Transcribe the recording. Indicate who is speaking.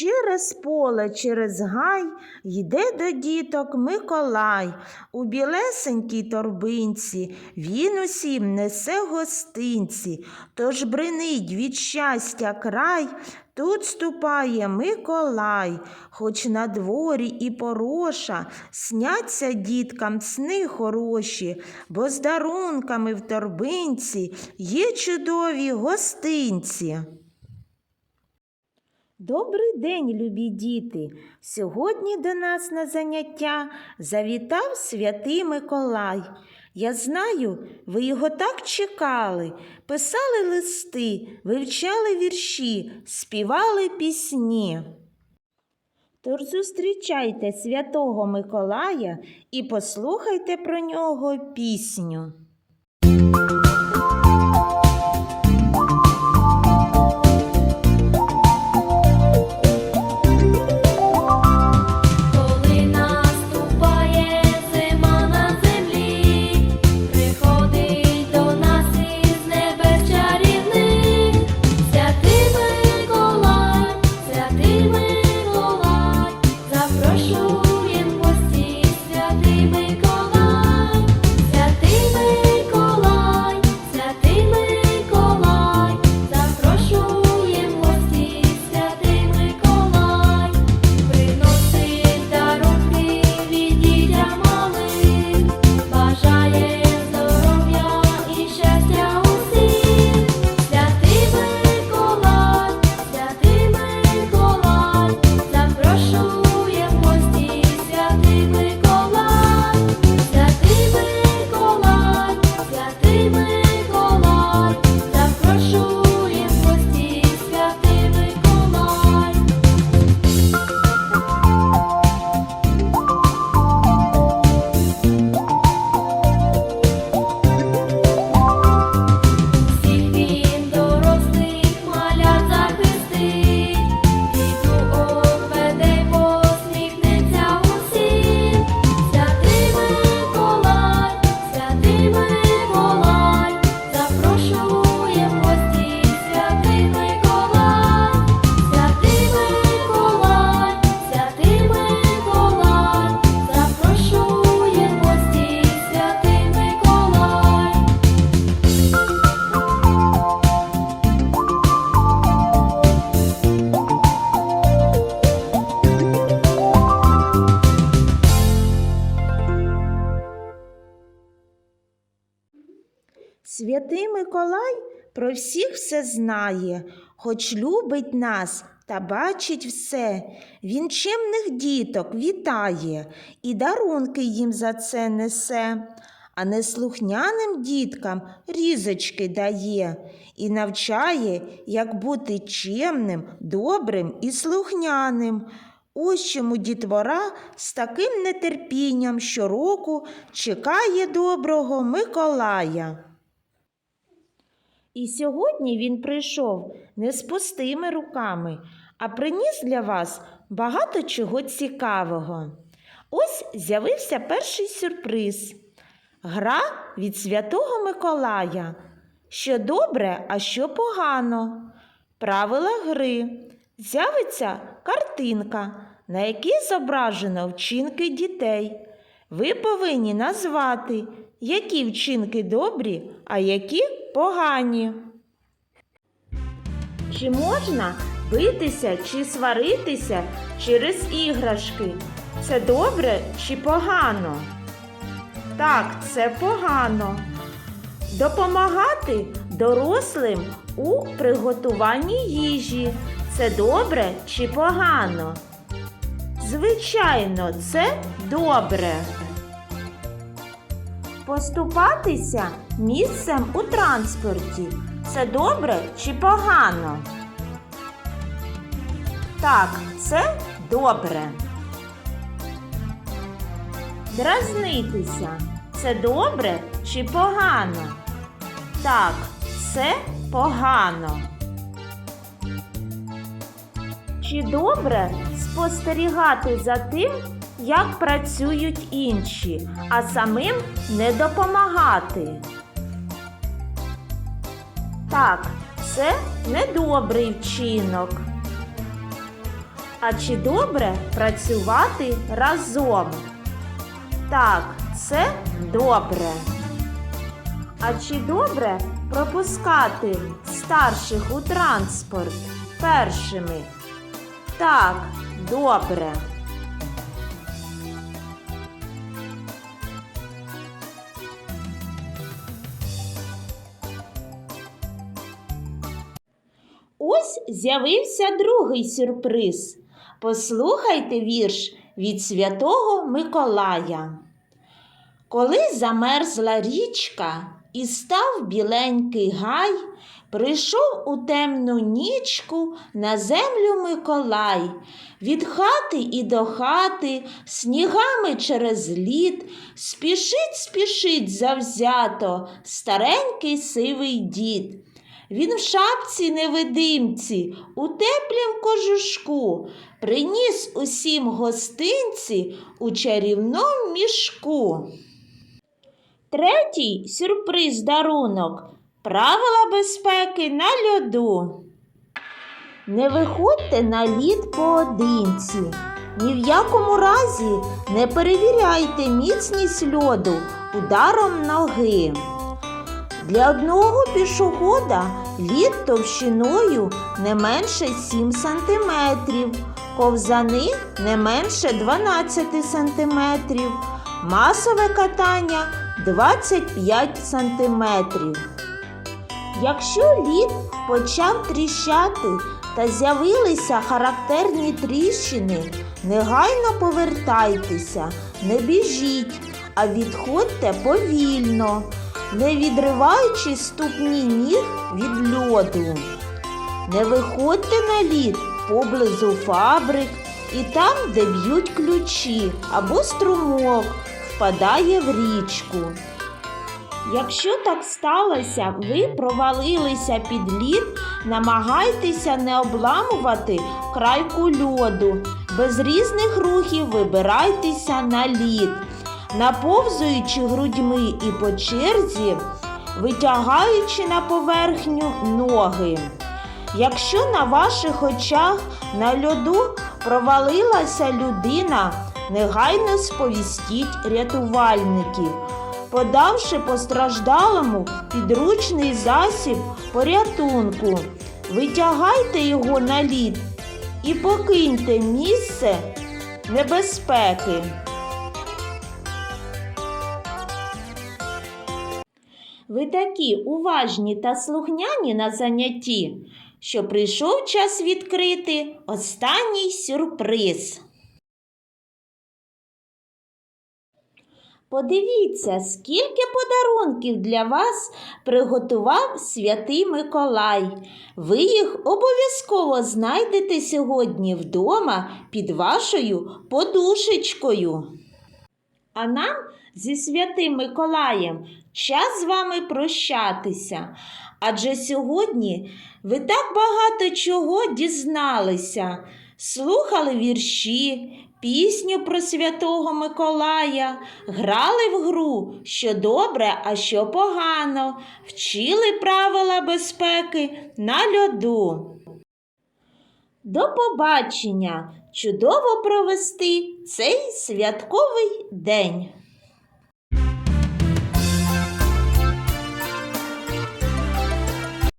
Speaker 1: Через поле, через гай йде до діток Миколай. У білесенькій торбинці він усім несе гостинці. Тож бринить від щастя край, тут ступає Миколай. Хоч на дворі і пороша, сняться діткам сни хороші, бо з дарунками в торбинці є чудові гостинці. Добрий день, любі діти! Сьогодні до нас на заняття завітав святий Миколай. Я знаю, ви його так чекали, писали листи, вивчали вірші, співали пісні. Тож зустрічайте святого Миколая і послухайте про нього пісню.
Speaker 2: já. Святий Миколай
Speaker 1: про всіх все знає, хоч любить нас та бачить все. Він чемних діток вітає і дарунки їм за це несе, а неслухняним діткам різочки дає і навчає, як бути чемним, добрим і слухняним. Ось чому дітвора з таким нетерпінням щороку чекає доброго Миколая. І сьогодні він прийшов не з пустими руками, а приніс для вас багато чого цікавого. Ось з'явився перший сюрприз. Гра від Святого Миколая. Що добре, а що погано. Правила гри. З'явиться картинка, на якій зображено вчинки дітей. Ви повинні назвати, які вчинки добрі, а які погані. Чи можна битися чи сваритися через іграшки? Це добре чи погано? Так, це погано. Допомагати дорослим у приготуванні їжі. Це добре чи погано? Звичайно, це добре. Поступатися місцем у транспорті. Це добре чи погано? Так, це добре. Дразнитися. Це добре чи погано? Так, це погано. Чи добре спостерігати за тим, як працюють інші, а самим не допомагати? Так, це недобрий вчинок. А чи добре працювати разом? Так, це добре. А чи добре пропускати старших у транспорт першими? Так, добре. З'явився другий сюрприз. Послухайте вірш від Святого Миколая. Коли замерзла річка і став біленький гай, прийшов у темну нічку на землю Миколай. Від хати і до хати, снігами через лід, спішить, спішить завзято старенький сивий дід. Він в шапці невидимці, у теплім кожушку, приніс усім гостинці у чарівному мішку. Третій сюрприз дарунок. Правила безпеки на льоду. Не виходьте на лід поодинці. Ні в якому разі не перевіряйте міцність льоду ударом ноги. Для одного пішохода лід товщиною не менше 7 см, ковзани не менше 12 см, масове катання 25 см. Якщо лід почав тріщати та з'явилися характерні тріщини, негайно повертайтеся, не біжіть, а відходьте повільно, не відриваючи ступні ніг від льоду. Не виходьте на лід поблизу фабрик і там, де б'ють ключі або струмок впадає в річку. Якщо так сталося, ви провалилися під лід, намагайтеся не обламувати крайку льоду. Без різних рухів вибирайтеся на лід, наповзуючи грудьми і по черзі, витягаючи на поверхню ноги. Якщо на ваших очах на льоду провалилася людина, негайно сповістіть рятувальників подавши постраждалому підручний засіб порятунку. Витягайте його на лід і покиньте місце небезпеки. Ви такі уважні та слухняні на занятті, що прийшов час відкрити останній сюрприз. Подивіться, скільки подарунків для вас приготував святий Миколай. Ви їх обов'язково знайдете сьогодні вдома під вашою подушечкою. А нам зі святим Миколаєм час з вами прощатися. Адже сьогодні ви так багато чого дізналися, слухали вірші, пісню про святого Миколая, грали в гру, що добре, а що погано, вчили правила безпеки на льоду. До побачення! Чудово провести цей святковий день!